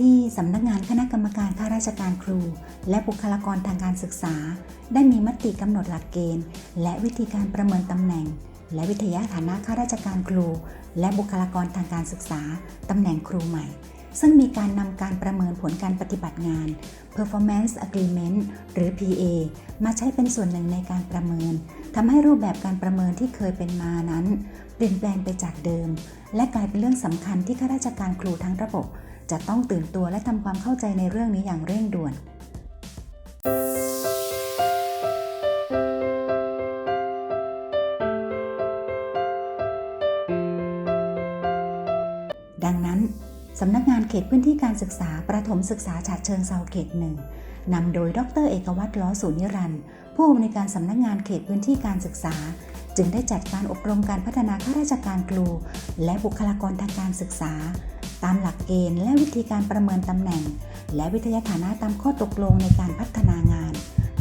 ที่สำนักงานคณะกรรมการข้าราชการครู และบุคลากรทางการศึกษา ได้มีมติกำหนดหลักเกณฑ์ และวิธีการประเมินตำแหน่ง และวิทยาฐานะข้าราชการครู และบุคลากรทางการศึกษาตำแหน่งครูใหม่ ซึ่งมีการนำการประเมินผลการปฏิบัติงาน performance agreement หรือ PA มาใช้เป็นส่วนหนึ่งในการประเมิน ทำให้รูปแบบการประเมินที่เคยเป็นมานั้น เปลี่ยนแปลงไปจากเดิม และกลายเป็นเรื่องสำคัญที่ข้าราชการครูทั้งระบบ จะต้องตื่นตัวและทำความเข้าใจในเรื่องนี้อย่างเร่งด่วน ดังนั้นสำนักงานเขตพื้นที่การศึกษาประถมศึกษาฉะเชิงเซาเขตหนึ่ง นำโดยดร เอกวัตรล้อสุนิรันด์ผู้อำนวยการสำนักงานเขตพื้นที่การศึกษา จึงได้จัดการอบรมการพัฒนาข้าราชการครู และบุคลากรทางการศึกษา ตามหลักเกณฑ์และวิธีการประเมินตำแหน่ง และวิทยาฐานะตามข้อตกลงในการพัฒนางาน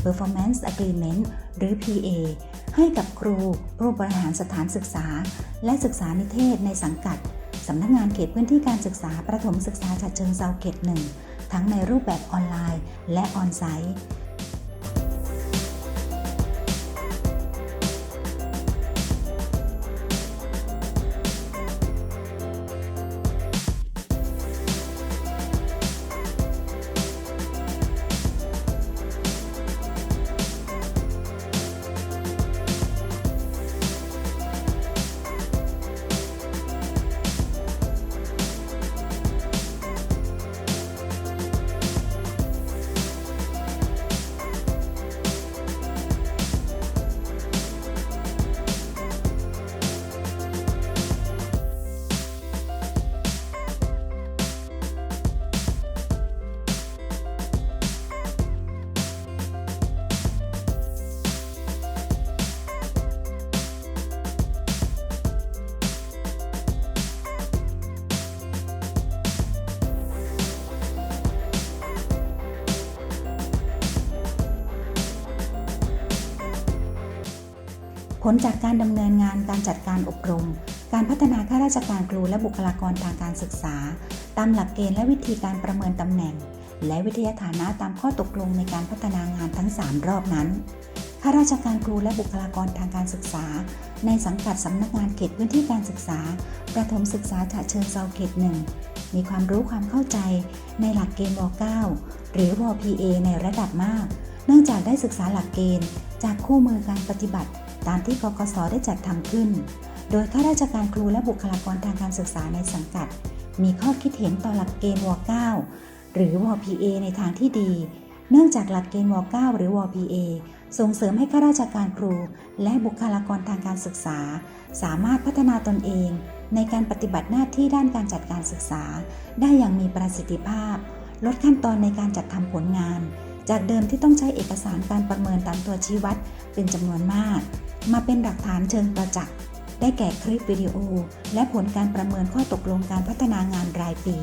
Performance Agreement หรือ PA ให้กับครู ผู้บริหารสถานศึกษา และศึกษานิเทศในสังกัดสำนักงานเขตพื้นที่การศึกษาประถมศึกษาฉะเชิงเซาเขตหนึ่ง ทั้งในรูปแบบออนไลน์ และออนไซต์ ผลจากการดำเนินงานการจัดการอบรม การพัฒนาข้าราชการครูและบุคลากรทางการศึกษา ตามหลักเกณฑ์และวิธีการประเมินตำแหน่ง และวิทยาฐานะตามข้อตกลงในการพัฒนางานทั้ง 3 รอบนั้นข้าราชการครูและบุคลากรทางการศึกษา ในสังกัดสำนักงานเขตพื้นที่การศึกษา ประถมศึกษาฉะเชิงเซาเขตหนึ่งมีความรู้ความเข้าใจในหลักเกณฑ์ว .9 หรือว .PA ในระดับมาก เนื่องจากได้ศึกษาหลักเกณฑ์จากคู่มือการปฏิบัติ ตามที่กกสได้จัดทำขึ้น โดยข้าราชการครูและบุคลากรทางการศึกษาในสังกัด มีข้อคิดเห็นต่อหลักเกณฑ์ว .9 หรือว .PA ในทางที่ดี เนื่องจากหลักเกณฑ์ว .9 หรือว .PA ส่งเสริมให้ข้าราชการครู และบุคลากรทางการศึกษา สามารถพัฒนาตนเอง ในการปฏิบัติหน้าที่ด้านการจัดการศึกษา ได้อย่างมีประสิทธิภาพ ลดขั้นตอนในการจัดทำผลงาน จากเดิมที่ต้องใช้เอกสารการประเมินตามตัวชี้วัดเป็นจำนวนมาก มาเป็นหลักฐานเชิงประจักษ์ได้แก่คลิปวิดีโอ และผลการประเมินข้อตกลงการพัฒนางานรายปี